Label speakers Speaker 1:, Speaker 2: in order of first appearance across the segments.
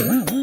Speaker 1: Wow.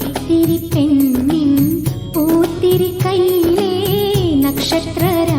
Speaker 1: ഇത്തിരി പെണ്ണിൻ പൂത്തിരി കയ്യിലേ നക്ഷത്രരാ